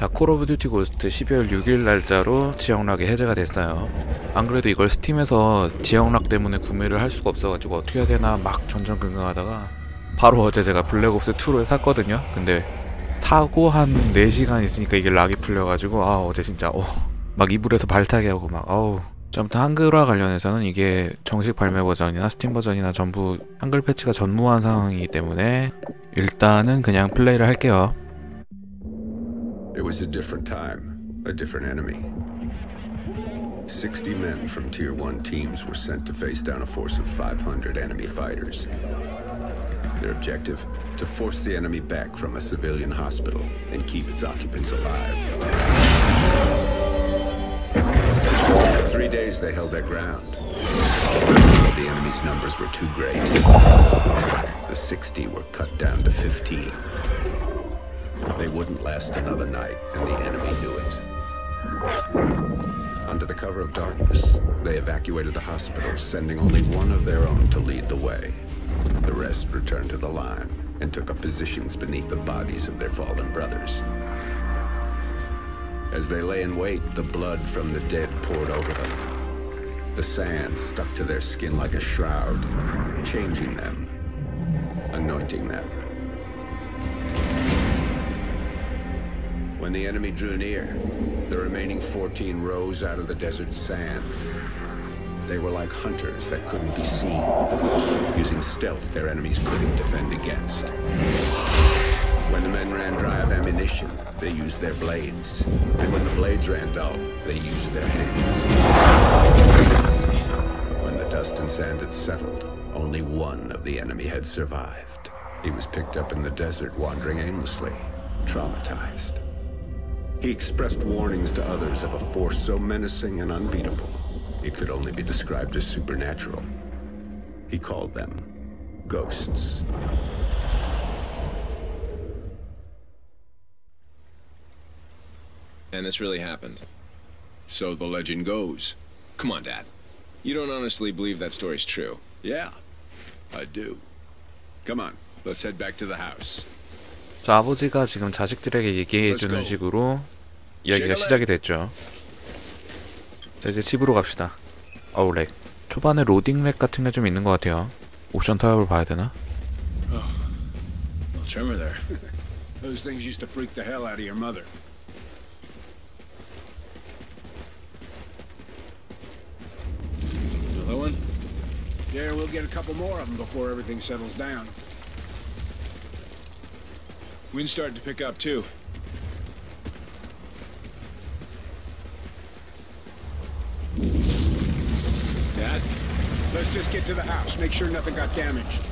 자, 콜 오브 듀티 고스트 12월 6일 날짜로 지역락이 해제가 됐어요. 안 그래도 이걸 스팀에서 지역락 때문에 구매를 할 수가 없어가지고 어떻게 해야 되나 막 전전긍긍하다가 바로 어제 제가 블랙옵스 2를 샀거든요. 근데 사고 한 4시간 있으니까 이게 락이 풀려가지고 아 어제 진짜 어, 막 이불에서 발타기 하고 막 자, 아무튼 한글화 관련해서는 이게 정식 발매 버전이나 스팀 버전이나 전부 한글 패치가 전무한 상황이기 때문에 일단은 그냥 플레이를 할게요. It was a different time, a different enemy. 60 men from Tier 1 teams were sent to face down a force of 500 enemy fighters. Their objective? To force the enemy back from a civilian hospital and keep its occupants alive. For three days they held their ground. But the enemy's numbers were too great. The 60 were cut down to 15. They wouldn't last another night, and the enemy knew it. Under the cover of darkness, they evacuated the hospital, sending only one of their own to lead the way. The rest returned to the line and took up positions beneath the bodies of their fallen brothers. As they lay in wait, the blood from the dead poured over them. The sand stuck to their skin like a shroud, changing them, anointing them. When the enemy drew near, the remaining 14 rose out of the desert sand. They were like hunters that couldn't be seen, using stealth their enemies couldn't defend against. When the men ran dry of ammunition, they used their blades. And when the blades ran dull, they used their hands. When the dust and sand had settled, only one of the enemy had survived. He was picked up in the desert wandering aimlessly, traumatized. He expressed warnings to others of a force so menacing and unbeatable, it could only be described as supernatural. He called them ghosts. And this really happened. So the legend goes. Come on, Dad. You don't honestly believe that story's true. Yeah, I do. Come on, let's head back to the house. 자, 아버지가 지금 자식들에게 얘기해주는 식으로 이야기가 시작이 됐죠. 자, 이제 집으로 갑시다. 어우, 렉. 초반에 로딩 렉 같은 게 좀 있는 것 같아요. 옵션 타협을 봐야 되나? Yeah, we'll get a couple more of them before everything settles down. Wind started to pick up, too. Dad? Let's just get to the house. Make sure nothing got damaged.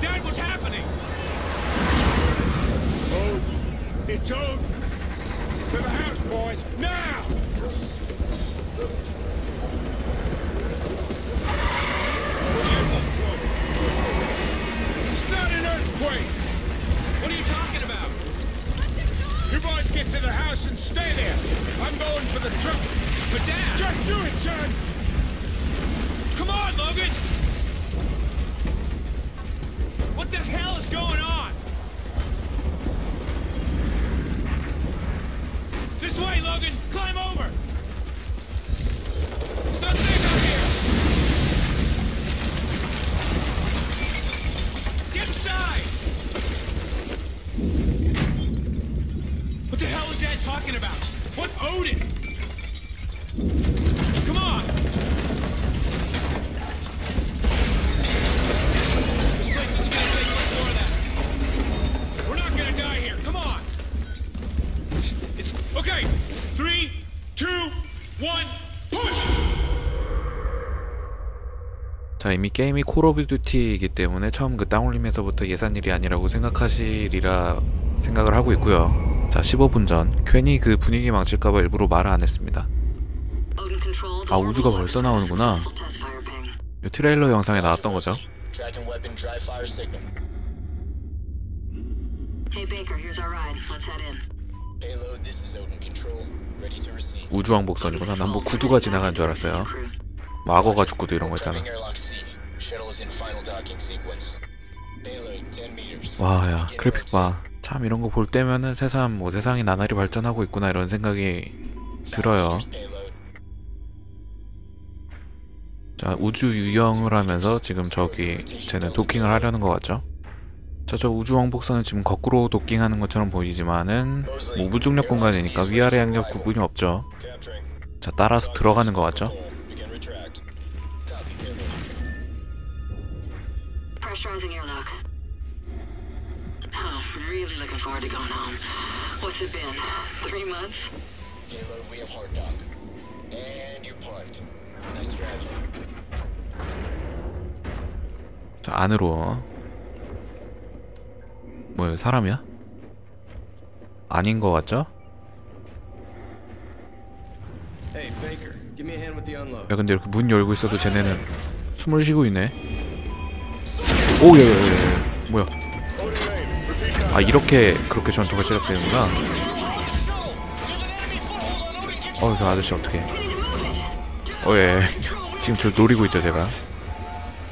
Dad, what's happening? Odin! It's Odin! To the house, boys! Now! It's not an earthquake! What are you talking about? You boys get to the house and stay there! I'm going for the truck! But Dad! Just do it, son! Come on, Logan! What the hell is going on? This way, Logan! Climb over! 자, 이미 게임이 콜 오브 듀티이기 때문에 처음 그 다운림에서부터 예산일이 아니라고 생각하시리라 생각을 하고 있고요. 자, 15분 전 괜히 그 분위기 망칠까봐 일부러 말을 안 했습니다. 아 우주가 벌써 나오는구나. 이 트레일러 영상에 나왔던 거죠. 우주왕복선이구나. 난 뭐 구두가 지나간 줄 알았어요. 뭐 악어가 죽고도 이런 거 있잖아. Entering airlock C. Shuttle is in final docking sequence. Payload 10 meters. 와야 그래픽 봐. 참 이런 거 볼 때면은 세상 뭐 세상이 나날이 발전하고 있구나 이런 생각이 들어요. 자 우주 유영을 하면서 지금 저기 쟤는 도킹을 하려는 것 같죠? 자저 우주 왕복선은 지금 거꾸로 도킹하는 것처럼 보이지만은 뭐 무중력 공간이니까 위아래 양력 구분이 없죠. 자 따라서 들어가는 것 같죠? Pressurizing airlock. Oh, really looking forward to going home. What's it been? Three months? Payload, we have hard dock. And you're parked. Nice driving. 자 안으로 뭐야 사람이야? 아닌 것 같죠? 야 근데 이렇게 문 열고 있어도 쟤네는 숨을 쉬고 있네 오야야야 뭐야? 아 이렇게 그렇게 전투가 시작되는구나. 어저 아저씨 어떻게 어예. 지금 저 노리고 있죠 제가.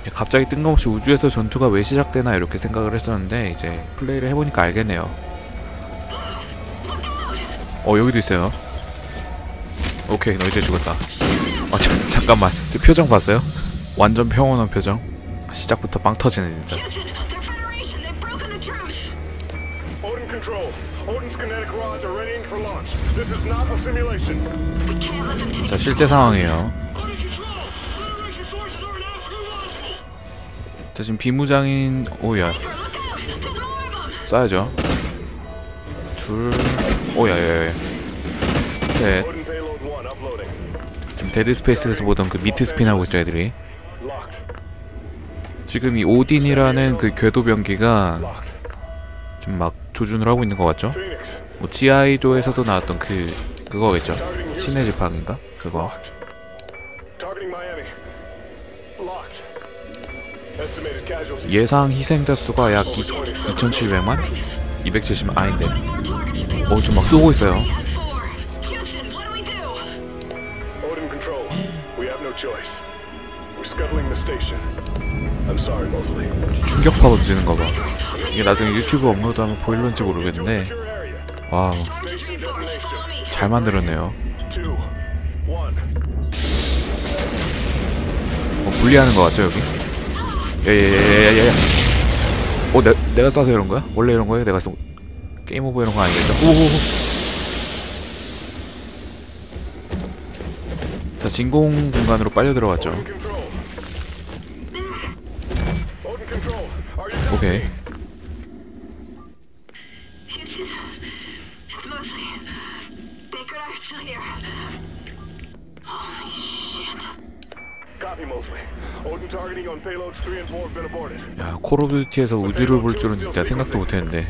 예, 갑자기 뜬금없이 우주에서 전투가 왜 시작되나 이렇게 생각을 했었는데 이제 플레이를 해보니까 알겠네요. 어 여기도 있어요. 오케이 너 이제 죽었다. 아 자, 잠깐만. 제 표정 봤어요? 완전 평온한 표정 시작부터 빵 터지네 진짜. Odin Control. Odin's kinetic rods are readying for launch. This is not a simulation. We can't let them take 자 실제 상황이에요. 자 지금 비무장인 오야! 쏴야죠 둘 오야야야 셋. 지금 데드 스페이스에서 보던 그 미트 스핀 하고 있죠 애들이. 지금 이 오딘이라는 그 궤도 병기가 Locked. 지금 막 조준을 하고 있는 것 같죠? 뭐 GI조에서도 나왔던 그 그거겠죠? 신의 지팡인가? 그거. 예상 희생자 수가 약 2,700만? 270만 아닌데. 어 지금 막 쏘고 있어요 충격파 던지는 거 봐 이게 나중에 유튜브 업로드하면 보일런지 모르겠는데. 와우. 잘 만들었네요. 어, 분리하는 거 같죠 여기? 야야야야야야 어 내, 내가 쏴서 이런 거야? 원래 이런 거예요? 내가 쏘 게임 오버 이런 거 아니겠죠? 오호호 자 진공 공간으로 빨려 들어갔죠 Odin Control. Odin Control. Are you 오케이 Houston, it's Mosley. Baker and I are still here. Holy shit. Copy, Mosley. Odin targeting on payloads 3 and 4 have been aborted. 야콜 오브 듀티에서 우주를 볼 줄은 진짜 생각도 못했는데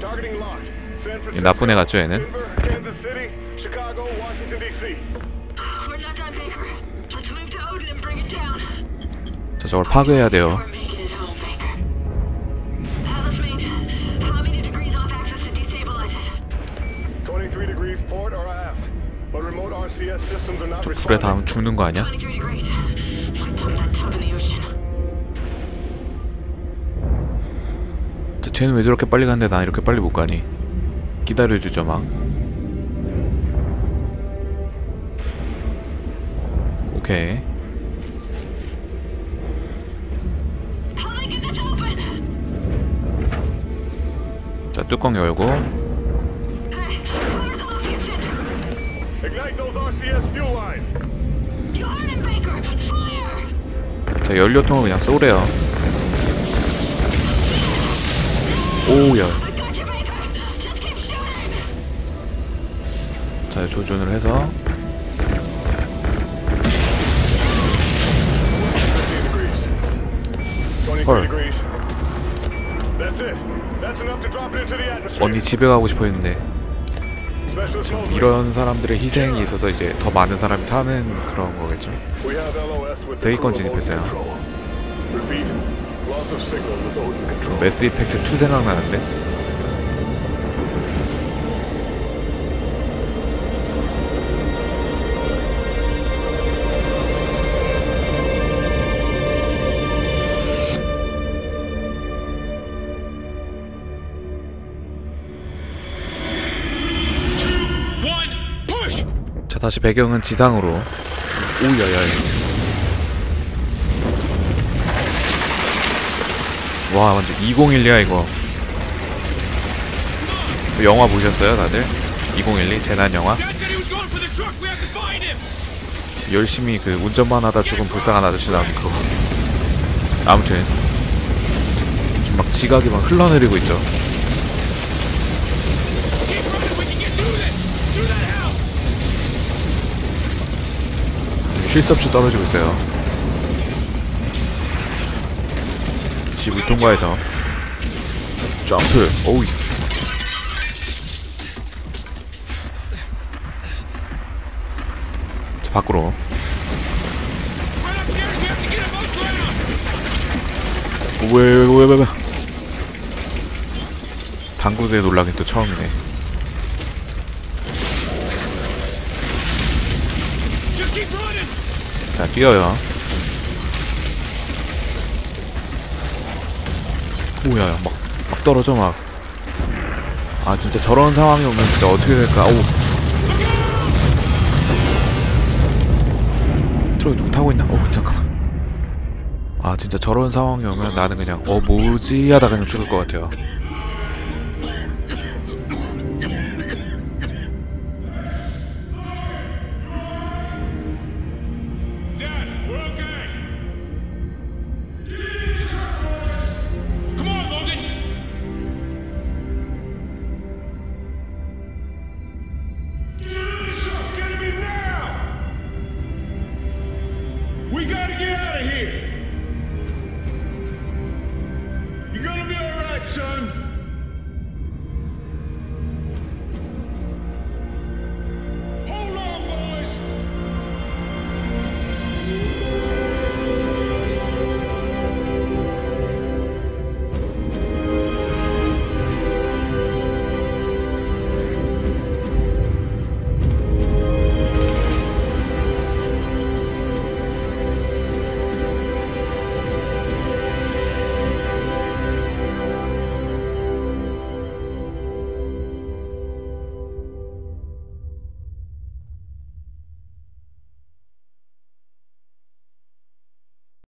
Targeting locked. San 이 Francisco, 나쁜 애 같죠 얘는? Denver, Kansas City, Chicago, Washington, D.C. We're not done, Baker. Let's move to Odin and bring it down. 자 저걸 파괴해야 돼요 저 불에. 닿으면 죽는 거 아니야? 23 degrees. What dump that tub in the ocean? 자, 쟤는 왜 저렇게 빨리 가는데 나 이렇게 빨리 못 가니? 기다려주죠 막. 오케이. 자 뚜껑 열고 자 연료통을 그냥 쏘래요. 오야. I got you, Baker. Just keep shooting. 자 조준을 해서 15 degrees. 23 헐. degrees. That's it. That's enough to drop it into the atmosphere. 언니 집에 가고 싶어 했는데 Mosley. 이런 사람들의 희생이 있어서 이제 더 많은 사람이 사는 그런 거겠죠. 대기권 진입했어요. 매스 이펙트 2 생각나는데. 다시 배경은 지상으로. 오야야. 와 완전 2012야 이거. 영화 보셨어요 다들? 2012 재난 영화? Dad said he was going for the truck. We have to find him. 열심히 그 운전만 하다 죽은 불쌍한 아저씨 나오는 그거. 아무튼 지금 막 지각이 막 흘러내리고 있죠. 쉴새 없이 떨어지고 있어요. 집 위통과에서 점프. 오우. 자 밖으로. Right upstairs. We have to get above ground. 왜왜왜 왜, 왜, 왜. 당구대 놀라긴 또 처음이네. 자 뛰어요. 오야 막, 막 떨어져 막. 아 진짜 저런 상황이 오면 진짜 어떻게 될까? 오. 트럭이 누구 타고 있나? 어 잠깐만. 아 진짜 저런 상황이 오면 나는 그냥 어 뭐지 하다 그냥 죽을 것 같아요. We gotta get out of here! You're gonna be alright, son?